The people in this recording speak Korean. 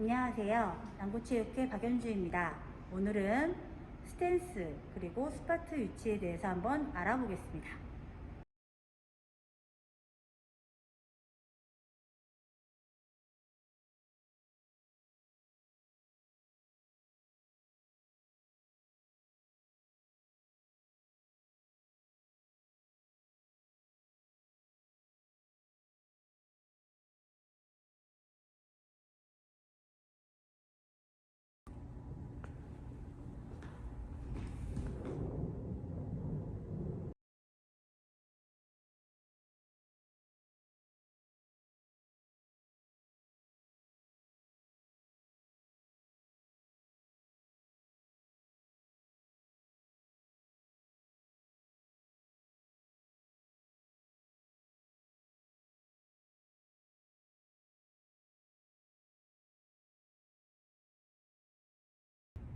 안녕하세요. 남구체육회 박연주입니다. 오늘은 스탠스 그리고 스파트 위치에 대해서 한번 알아보겠습니다.